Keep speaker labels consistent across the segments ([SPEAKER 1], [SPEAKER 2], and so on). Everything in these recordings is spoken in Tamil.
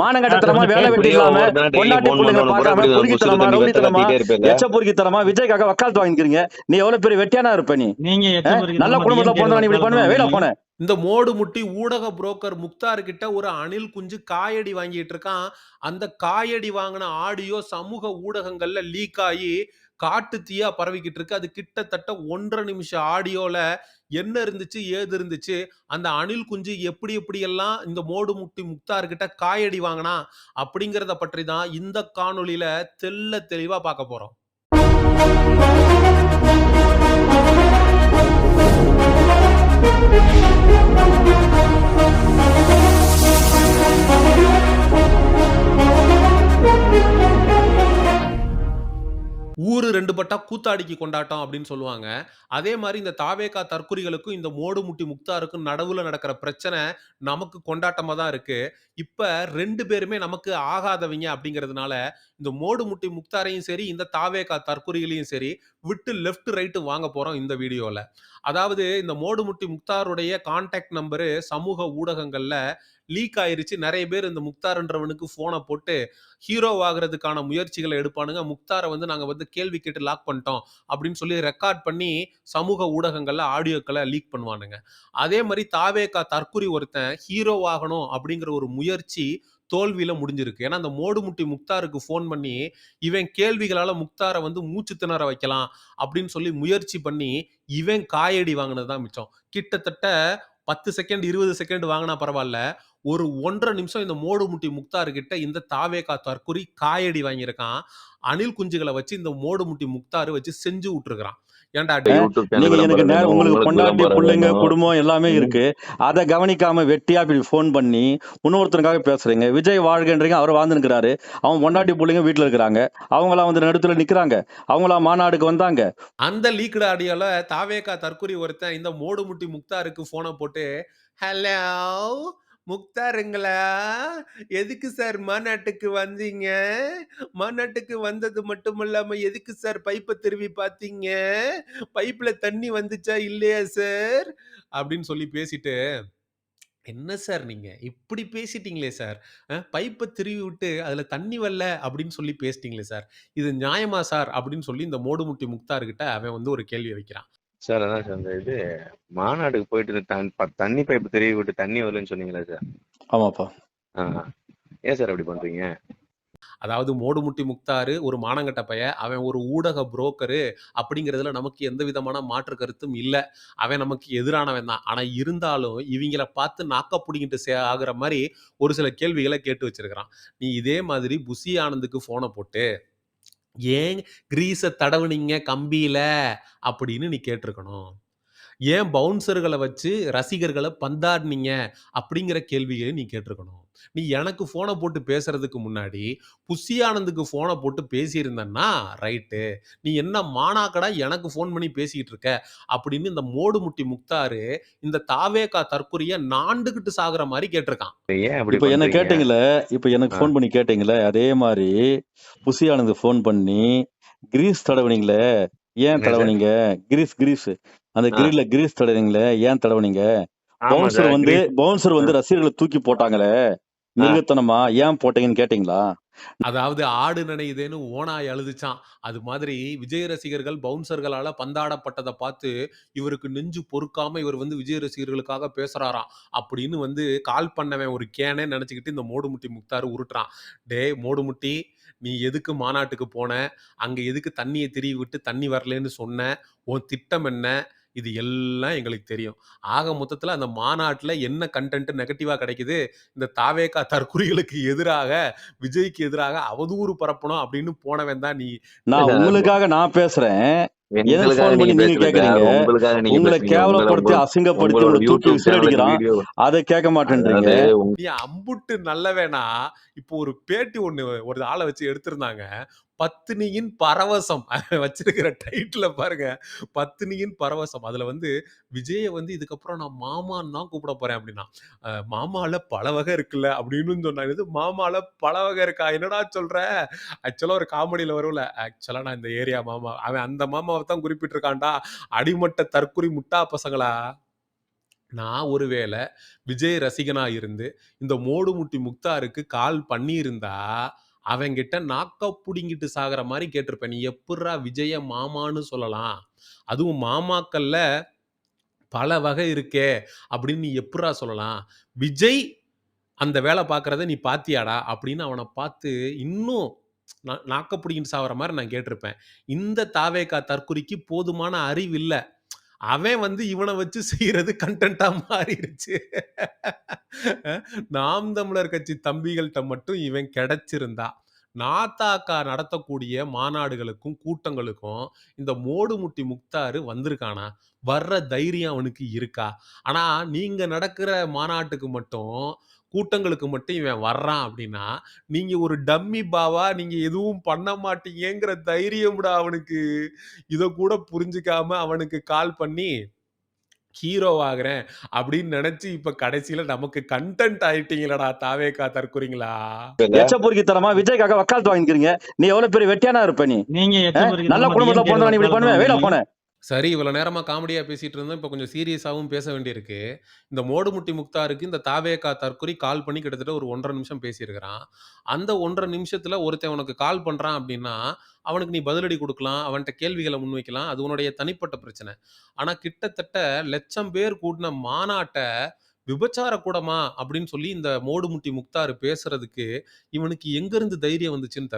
[SPEAKER 1] மானங்கட்டத்தனமா வேலை வெட்டி இல்லாம பொண்டாட்டி பிள்ளைங்க பார்க்காம பொறுக்கித்தனமா ரவுடித்தனமா. எச்ச பொறுக்கித்தனமா விஜய்க்காக வக்காலத்து வாங்கிக்கிறீங்க. நீ எவ்வளவு பெரிய வெட்டியானா இருப்ப நீ? நல்ல குடும்பத்துல
[SPEAKER 2] DMK
[SPEAKER 1] பிறந்தவன் இப்படி பண்ணுவேன். வேலை போன
[SPEAKER 3] இந்த மோடு முட்டி ஊடக புரோக்கர் முக்தார் கிட்ட ஒரு அணில் குஞ்சு காயடி வாங்கிட்டு இருக்கான். அந்த காயடி வாங்கின ஆடியோ சமூக ஊடகங்கள்ல லீக் ஆகி காட்டு தீயா பரவிக்கிட்டு இருக்கு. அது கிட்டத்தட்ட ஒன்றரை நிமிஷம் ஆடியோல என்ன இருந்துச்சு ஏது இருந்துச்சு அந்த அணில் குஞ்சு எப்படி எப்படி எல்லாம் இந்த மோடு முட்டி முக்தார் கிட்ட காயடி வாங்கினா அப்படிங்கிறத பற்றி தான் இந்த காணொலியில தெல்ல தெளிவா பார்க்க போறோம். பட்டா கூத்தாடிக்கு கொண்டாட்டம் அப்படின்னு சொல்லுவாங்க. அதே மாதிரி இந்த தாவேகா தற்குறிகளுக்கும் இந்த மோடு முட்டி முக்தாருக்கும் நடுவுல நடக்கிற பிரச்சனை நமக்கு கொண்டாட்டமா தான் இருக்கு. இப்ப ரெண்டு பேருமே நமக்கு ஆகாதவங்க அப்படிங்கிறதுனால இந்த மோடு முட்டி முக்தாரையும் சரி இந்த தாவேகா தற்குறிகளையும் சரி விட்டு லெஃப்ட் ரைட்டு வாங்க போறோம் இந்த வீடியோல. அதாவது இந்த மோடு முட்டி முக்தாருடைய கான்டாக்ட் நம்பரு சமூக ஊடகங்கள்ல லீக் ஆயிருச்சு. நிறைய பேர் இந்த முக்தார்ன்றவனுக்கு போனை போட்டு ஹீரோ ஆகிறதுக்கான முயற்சிகளை எடுப்பானுங்க. முக்தாரை வந்து நாங்கள் வந்து கேள்வி கேட்டு லாக் பண்ணிட்டோம் அப்படின்னு சொல்லி ரெக்கார்ட் பண்ணி சமூக ஊடகங்களில் ஆடியோக்களை லீக் பண்ணுவானுங்க. அதே மாதிரி தாவேக்கா தற்குறி ஒருத்தன் ஹீரோ ஆகணும் அப்படிங்கிற ஒரு முயற்சி தோல்வியில முடிஞ்சிருக்கு. ஏன்னா அந்த மோடுமுட்டி முக்தாருக்கு ஃபோன் பண்ணி இவன் கேள்விகளால முக்தாரை வந்து மூச்சு திணற வைக்கலாம் அப்படின்னு சொல்லி முயற்சி பண்ணி இவன் காயடி வாங்கினது தான் மிச்சம். கிட்டத்தட்ட பத்து செகண்ட் இருபது செகண்ட் வாங்கினா பரவாயில்ல. ஒரு ஒன்றரை நிமிஷம் இந்த மோடு முட்டி முக்தார் கிட்ட இந்த தாவேகா தற்குறி காயடி வாங்கியிருக்கான். அணில் குஞ்சுகளை வச்சு இந்த மோடு முட்டி முக்தாரு வச்சு செஞ்சு விட்டுருக்கான் ஏன்டா
[SPEAKER 1] உங்களுக்கு பொண்டாட்டி பிள்ளைங்க. குடும்பம் எல்லாமே. இருக்கு. அதை கவனிக்காம வெட்டியா இப்படி ஃபோன் பண்ணி இன்னொருத்தனுக்காக பேசுறீங்க. விஜய் வாழ்கன்றீங்க அவர் வாழ்ந்துருக்கிறாரு அவன் பொண்டாட்டி பிள்ளைங்க வீட்டுல இருக்கிறாங்க. அவங்களாம் வந்து நடுத்துல நிக்கிறாங்க. அவங்களாம் மாநாடுக்கு வந்தாங்க.
[SPEAKER 3] அந்த லீக்டு ஆடியோல தாவேகா தற்குறி ஒருத்தன் இந்த மோடு முட்டி முக்தாருக்கு போனை போட்டு ஹலோ முக்தாருங்களா எதுக்கு சார் மாநாட்டுக்கு வந்தீங்க? மாநாட்டுக்கு வந்தது மட்டும் இல்லாமல் எதுக்கு சார் பைப்பை திருவி பார்த்தீங்க? பைப்பில் தண்ணி வந்துச்சா இல்லையா சார்? அப்படின்னு சொல்லி பேசிட்டு என்ன சார் நீங்கள் இப்படி பேசிட்டீங்களே சார். பைப்பை திருவி விட்டு அதில் தண்ணி வரல அப்படின்னு சொல்லி பேசிட்டீங்களே சார். இது நியாயமா சார் அப்படின்னு சொல்லி இந்த மோடுமுட்டி முக்தார்கிட்ட அவன் வந்து ஒரு கேள்வி வைக்கிறான்.
[SPEAKER 4] சார் அதான் சார் இந்த இது மாநாடுக்கு போயிட்டு தண்ணி பைப் தெரிய விட்டு தண்ணி வரலன்னு சொன்னீங்களே சார்?
[SPEAKER 1] ஆமாப்பா.
[SPEAKER 4] ஆ. ஏன் சார் அப்படி பண்றீங்க?
[SPEAKER 3] அதாவது மோடு முட்டி முக்தாரு ஒரு மானங்கட்ட பைய அவன் ஒரு ஊடக புரோக்கரு அப்படிங்கிறதுல நமக்கு எந்த விதமான மாற்று கருத்தும் இல்லை. அவன் நமக்கு எதிரானவன் தான். ஆனா இருந்தாலும் இவங்கள பார்த்து நாக்க பிடிங்கிட்டு சே ஆகுற மாதிரி ஒரு சில கேள்விகளை கேட்டு வச்சிருக்கிறான். நீ இதே மாதிரி புசி ஆனந்துக்கு போனை போட்டு ஏன் கிரீஸை தடவுனீங்க கம்பியில? அப்படின்னு நீ கேட்டிருக்கணும். ஏன் பவுன்சர்களை வச்சு ரசிகர்களை பந்தாடினீங்க? அப்படிங்கிற கேள்விகளை நீ கேட்டிருக்கணும். நீ எனக்கு ஃபோனை போட்டு பேசுறதுக்கு முன்னாடி புஷி ஆனந்துக்கு ஃபோனை போட்டு பேசியிருந்தன்னா ரைட்டு நீ என்ன மானாக்கடா எனக்கு ஃபோன் பண்ணி பேசிக்கிட்டு இருக்க? அப்படின்னு இந்த மோடு முட்டி முக்தாரு இந்த தாவேகா தற்கொலைய நாண்டுகிட்டு சாகுற மாதிரி கேட்டிருக்கான்.
[SPEAKER 1] இப்ப என்ன கேட்டீங்களே இப்ப எனக்கு. ஃபோன் பண்ணி கேட்டீங்களே அதே மாதிரி ஆனந்த் ஃபோன் பண்ணி கிரீஸ் தடவுனீங்களே ஏன்
[SPEAKER 4] என்ன சார்?
[SPEAKER 1] தடவுனீங்க? Greece Greece. அந்த
[SPEAKER 4] ஆ.
[SPEAKER 1] கிரில்ல கிரீஸ் தடவுனீங்களே? ஏன் தடவுனீங்க? பவுன்சர்
[SPEAKER 4] சார்
[SPEAKER 1] வந்து
[SPEAKER 4] கிரீஸ்.
[SPEAKER 1] பவுன்சர் வந்து ரசிகர்களை தூக்கி போட்டாங்களே? மிருகத்தனமா? ஏன் போட்டீங்கன்னு கேட்டீங்களா?
[SPEAKER 3] அதாவது ஆடு நனையுதேன்னு ஓனாய் அழுதுச்சான் அது மாதிரி விஜய் ரசிகர்கள் பவுன்சர்களால பந்தாடப்பட்டதை பார்த்து இவருக்கு நெஞ்சு பொறுக்காம இவர் வந்து விஜய் ரசிகர்களுக்காக பேசுறாராம். அப்படின்னு வந்து கால் பண்ணவன் ஒரு கேனே நினைச்சுக்கிட்டு இந்த மோடுமுட்டி முக்தாரு உருட்டுறான். டேய் மோடுமுட்டி நீ எதுக்கு மாநாட்டுக்கு போன? அங்க எதுக்கு தண்ணியை திரிவி விட்டு தண்ணி வரலன்னு சொன்ன? உன் திட்டம் என்ன? இது எல்லாம் எங்களுக்கு தெரியும். ஆக மொத்தத்துல அந்த மாநாட்டுல என்ன கண்டென்ட் நெகட்டிவா கிடைக்குது? இந்த தாவேகா தற்குறிகளுக்கு எதிராக விஜய்க்கு எதிராக அவதூறு பரப்பணும் அப்படின்னு போனவன் தான் நீ.
[SPEAKER 1] நான் உங்களுக்காக நான் பேசுறேன். உங்களை கேவலப்படுத்தி அசிங்கப்படுத்தி தூக்கி
[SPEAKER 4] யூடியூப்
[SPEAKER 1] விசில்
[SPEAKER 4] சேனலுக்கு
[SPEAKER 1] அடிக்கிறான்
[SPEAKER 4] வீடியோ
[SPEAKER 1] அதை கேட்க மாட்டேன்றீங்க.
[SPEAKER 3] அம்புட்டு நல்லவேனா இப்போ ஒரு பேட்டி ஒண்ணு ஒரு ஆளை வச்சு எடுத்திருந்தாங்க. பத்தினியின் பரவசம். வச்சிருக்கிற டைட்டில் பாருங்க. பத்தினியின் பரவசம். அதில் வந்து விஜயை வந்து இதுக்கப்புறம் நான் மாமான்னு தான் கூப்பிட போறேன் அப்படின்னா மாமாவில் பல வகை இருக்குல்ல அப்படின்னு சொன்னாங்க. இது மாமாவில் பல வகை இருக்கா? என்னடா சொல்ற? ஆக்சுவலாக ஒரு காமெடியில் வரும்ல. ஆக்சுவலா நான் இந்த ஏரியா மாமா அவன் அந்த மாமாவை தான் குறிப்பிட்டிருக்கான்டா. அடிமட்ட தற்குறி முட்டா பசங்களா? நான் ஒருவேளை விஜய் ரசிகனா இருந்து, இந்த மோடுமுட்டி முக்தாருக்கு கால் பண்ணியிருந்தா, அவங்கிட்ட நாக்க பிடிங்கிட்டு சாகிற மாதிரி கேட்டிருப்பேன். "நீ எப்புட்றா விஜய மாமான்னு சொல்லலாம்? அதுவும் மாமாக்கள்ல பல வகை இருக்கே! அப்படின்னு நீ எப்புட்றா சொல்லலாம்? விஜய் அந்த வேலை பார்க்குறத நீ பார்த்தியாடா?" அப்படின்னு அவனை பார்த்து இன்னும் நான் நாக்க பிடிங்கிட்டு சாகிற மாதிரி நான் கேட்டிருப்பேன். இந்த தாவேகா தற்குறிக்கு போதுமான அறிவு இல்லை அவன் வந்து இவன வச்சு செய்யறது கன்டென்ட்டா மாறிடுச்சு நாம் தமிழர் கட்சி தம்பிகள்கிட்ட மட்டும் இவன் கிடைச்சிருந்தா, நாத்தாக்கா நடத்தக்கூடிய மாநாடுகளுக்கும், கூட்டங்களுக்கும் இந்த மோடுமுட்டி முக்தாரு வந்திருக்கானா? வர்ற தைரியம் அவனுக்கு இருக்கா? ஆனா, நீங்க நடக்கிற மாநாட்டுக்கு மட்டும், கூட்டங்களுக்கு மட்டும் இவன் வர்றான் அப்படின்னா, நீங்க ஒரு டம்மி பாவா, நீங்க எதுவும் பண்ண மாட்டீங்கங்கிற தைரியம்டா அவனுக்கு. இத கூட புரிஞ்சுக்காம அவனுக்கு கால் பண்ணி, ஹீரோ ஆகுறேன் அப்படின்னு நெனச்சு, இப்ப கடைசியில நமக்கு கன்டென்ட் ஆயிட்டீங்களேடா தாவேகா தற்குறிங்களா!
[SPEAKER 1] எச்ச பொறுக்கித்தனமா விஜய்க்காக வக்காலத்து வாங்கிக்கிறீங்க. நீ எவ்வளவு பெரிய வெட்டியானா இருப்ப நீ?
[SPEAKER 2] நீங்க
[SPEAKER 1] நல்ல குடும்பத்துல பொறந்தவன் நீ இப்படி
[SPEAKER 2] வக்காலத்து
[SPEAKER 1] பண்ணுவ? வெளில
[SPEAKER 2] வாங்குறீங்க.
[SPEAKER 1] போன.
[SPEAKER 3] சரி, இவ்வளோ நேரமா காமெடியா பேசிட்டு இருந்தோம். இப்போ கொஞ்சம் சீரியஸாவும் பேச வேண்டியிருக்கு. இந்த மோடுமுட்டி முக்தாருக்கு இந்த தாவேகா தற்கொலை கால் பண்ணி கிட்டத்தட்ட ஒரு 1 1/2 நிமிஷம் பேசியிருக்கிறான். அந்த 1 1/2 நிமிஷத்துல ஒருத்தன் உனக்கு கால் பண்றான் அப்படின்னா, அவனுக்கு நீ பதிலடி குடுக்கலாம். அவன்ட்ட கேள்விகள முன்வைக்கலாம். அது உன்னுடைய தனிப்பட்ட பிரச்சனை. ஆனா, கிட்டத்தட்ட லட்சம் பேர் கூட்டின மாநாட்ட விபச்சார கூடமா அப்படின்னு சொல்லி இந்த மோடுமுட்டி முக்தார் பேசுறதுக்கு, இவனுக்கு எங்கருந்து தைரியம் வந்துச்சுன்னு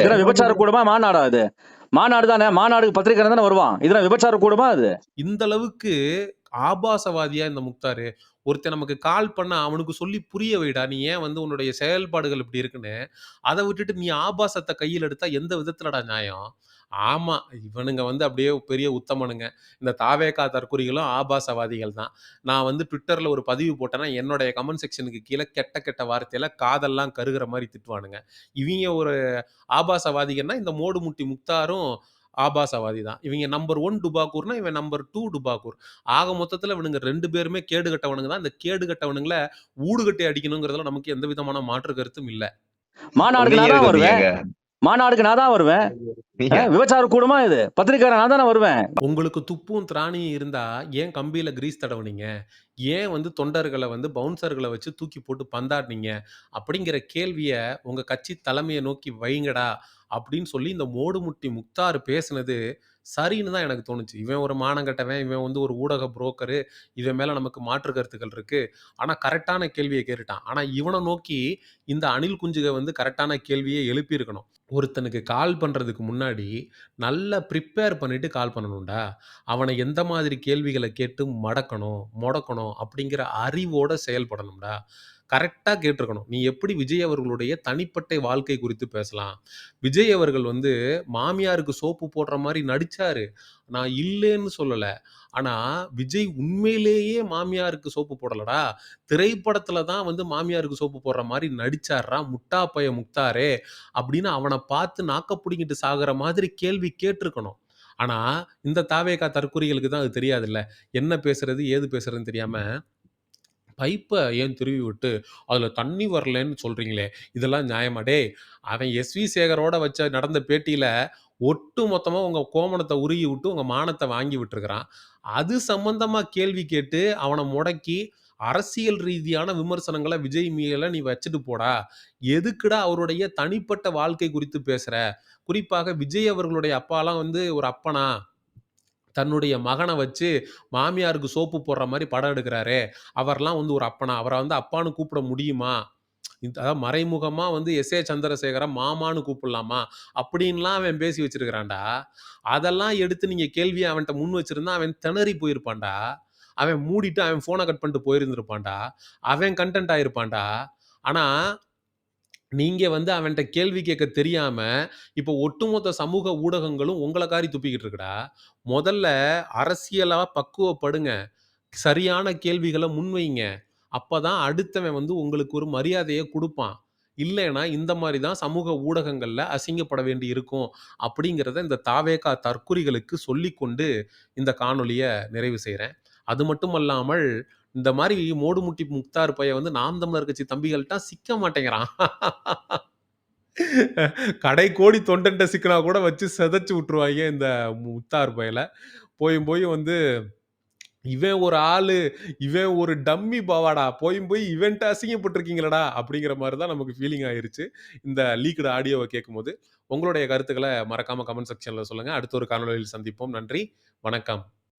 [SPEAKER 1] இதுனா விபச்சார கூடமா? மாநாடா இது? மாநாடு தானே. மாநாடுக்கு பத்திரிக்கையாளர் தானே வருவான். இதுனா விபச்சார கூடமா இது?
[SPEAKER 3] இந்த அளவுக்கு ஆபாசவாதியா இந்த முக்தாரு? ஒருத்தன் நமக்கு கால் பண்ணா அவனுக்கு சொல்லி புரிய வைடா. நீ ஏன் வந்து உன்னுடைய செயல்பாடுகள் இப்படி இருக்குன்னு. அதை விட்டுட்டு நீ ஆபாசத்தை கையில் எடுத்தா எந்த விதத்துலடா நியாயம்? ஆமா, இவனுங்க வந்து அப்படியே பெரிய உத்தமனுங்க. இந்த தாவேகா தற்குறிகளும் ஆபாசவாதிகள் தான். நான் வந்து ட்விட்டரில் ஒரு பதிவு போட்டேன்னா, என்னுடைய கமெண்ட் செக்ஷனுக்கு கீழே கெட்ட கெட்ட வார்த்தையில காதெல்லாம் கருகிற மாதிரி திட்டுவானுங்க. இவங்க ஒரு ஆபாசவாதிகள்னா இந்த மோடு முட்டி முக்தாரும் ஆபாசவாதி தான். இவிங்க நம்பர் 1 டுபாக்கூர்னா, இவன் நம்பர் 2 டுபாக்கூர். ஆக மொத்தத்துல இவனுங்க 2 பேருமே கேடு கெட்டவனுங்க தான். இந்த கேடு கெட்டவனுங்கள ஊடு கட்டி அடிக்கணுங்கிறதுல நமக்கு எந்த விதமான மாற்று கருத்தும் இல்ல.
[SPEAKER 1] மாநாடுக்கு
[SPEAKER 4] நீங்க
[SPEAKER 1] நான் தான் வருவேன். மாநாடுக்கு நான் தான் வருவேன். விபச்சார கூடமா இது? பத்திரிக்கையாளர் நான் தானே வருவேன்.
[SPEAKER 3] உங்களுக்கு துப்பும் திராணியும் இருந்தா, ஏன் கம்பியில கிரீஸ் தடவுனீங்க? ஏன் வந்து தொண்டர்கள வந்து பவுன்சர்கள வச்சு தூக்கி போட்டு பந்தாடுனீங்க? அப்படிங்கிற கேள்விய உங்க கட்சி தலைமைய நோக்கி வைங்கடா, அப்படின்னு சொல்லி இந்த மோடுமுட்டி முக்தார் பேசுனது சரின்னு தான் எனக்கு தோணுச்சு. இவன் ஒரு மானங்கட்டவன் இவன் வந்து ஒரு ஊடக புரோக்கரு, இவன் மேலே நமக்கு மாற்று கருத்துக்கள் இருக்குது ஆனால் கரெக்டான கேள்வியை கேட்டுட்டான். ஆனால் இவனை நோக்கி இந்த அணில் குஞ்சுக வந்து கரெக்டான கேள்வியை எழுப்பியிருக்கணும். ஒருத்தனுக்கு கால் பண்ணுறதுக்கு முன்னாடி, நல்லா ப்ரிப்பேர் பண்ணிவிட்டு கால் பண்ணணும்டா. அவனை எந்த மாதிரி கேள்விகளை கேட்டு மடக்கணும், முடக்கணும் அப்படிங்கிற அறிவோடு செயல்படணும்டா. கரெக்டாக கேட்டிருக்கணும் நீ எப்படி விஜய் அவர்களுடைய தனிப்பட்ட வாழ்க்கை குறித்து பேசலாம்? விஜய் அவர்கள் வந்து மாமியாருக்கு சோப்பு போடுற மாதிரி நடிச்சாரு. நான் இல்லைன்னு சொல்லலை ஆனால் விஜய் உண்மையிலேயே மாமியாருக்கு சோப்பு போடலடா. திரைப்படத்தில் தான் வந்து மாமியாருக்கு சோப்பு போடுற மாதிரி நடிச்சார்றா, முட்டா பய முக்தாரே! அப்படின்னு அவனை பார்த்து நாக்க பிடிங்கிட்டு சாகிற மாதிரி கேள்வி கேட்டிருக்கணும் ஆனால் இந்த தாவேகா தற்குறிகளுக்கு தான் அது தெரியாதுல்ல. என்ன பேசுறது, ஏது பேசுறதுன்னு தெரியாமல் பைப்பை ஏன் திருவி விட்டு, அதில் தண்ணி வரலன்னு சொல்கிறீங்களே இதெல்லாம் நியாயமா? டேய்! அவன் எஸ்.வி. சேகரோட வச்ச நடந்த பேட்டியில் ஒட்டு மொத்தமாக உங்கள் கோமணத்தை உருகி விட்டு, உங்கள் மானத்தை வாங்கி விட்டுருக்கிறான். அது சம்பந்தமாக கேள்வி கேட்டு, அவனை முடக்கி அரசியல் ரீதியான விமர்சனங்களை விஜய் மீல நீ வச்சுட்டு போடா. எதுக்குடா அவருடைய தனிப்பட்ட வாழ்க்கை குறித்து பேசுகிற குறிப்பாக விஜய் அவர்களுடைய அப்பாலாம் வந்து ஒரு அப்பனா? தன்னுடைய மகனை வச்சு மாமியாருக்கு சோப்பு போடுற மாதிரி படம் எடுக்கிறாரு அவர்லாம் வந்து ஒரு அப்பனா? அவரை வந்து அப்பான்னு கூப்பிட முடியுமா? இந்த அதாவது மறைமுகமாக வந்து எஸ் ஏ சந்திரசேகர மாமான்னு கூப்பிடலாமா? அப்படின்லாம் அவன் பேசி வச்சிருக்கிறான்டா. அதெல்லாம் எடுத்து நீங்கள் கேள்வியை அவன்கிட்ட முன் வச்சிருந்தா, அவன் திணறி போயிருப்பான்டா. அவன் மூடிட்டு அவன் ஃபோனை கட் பண்ணிட்டு போயிருந்திருப்பான்டா. அவன் கண்டென்ட் ஆயிருப்பான்டா. ஆனால் நீங்க வந்து அவன்ட்ட கேள்வி கேட்க தெரியாம, இப்போ ஒட்டுமொத்த சமூக ஊடகங்களும் உங்கள காரி துப்பிக்கிட்டு இருக்குடா. முதல்ல அரசியலா பக்குவப்படுங்க. சரியான கேள்விகள முன்வைங்க. அப்பதான் அடுத்தவன் வந்து உங்களுக்கு ஒரு மரியாதைய குடுப்பான். இல்லைன்னா, இந்த மாரி தான் சமூக ஊடகங்கள்ல அசிங்கப்பட வேண்டி இருக்கும். அப்படிங்கிறத இந்த தாவேகா தற்குறிகளுக்கு சொல்லிக்கொண்டு, இந்த காணொளிய நிறைவு செய்றேன். அது மட்டுமல்லாமல், இந்த மாரி மோடுமுட்டி முக்தார் பைய வந்து நாம் தமிழர் கட்சி தம்பிகள்கிட்ட சிக்க மாட்டேங்கிறான். கடை கோடி தொண்டன்ட்ட சிக்கனா கூட வச்சு செதைச்சு விட்டுருவாங்க இந்த முக்தார் பையில போயும் போய் வந்து இவன் ஒரு ஆளு, இவன் ஒரு டம்மி பாவாடா. போய் போய் இவன்ட்ட அசிங்கப்பட்டிருக்கீங்களடா அப்படிங்கிற மாதிரி தான் நமக்கு ஃபீலிங் ஆயிருச்சு. இந்த லீக்டு ஆடியோவை கேட்கும்போது. உங்களுடைய கருத்துக்களை மறக்காம கமெண்ட் செக்ஷன்ல சொல்லுங்க. அடுத்த ஒரு காணொலியில் சந்திப்போம். நன்றி. வணக்கம்.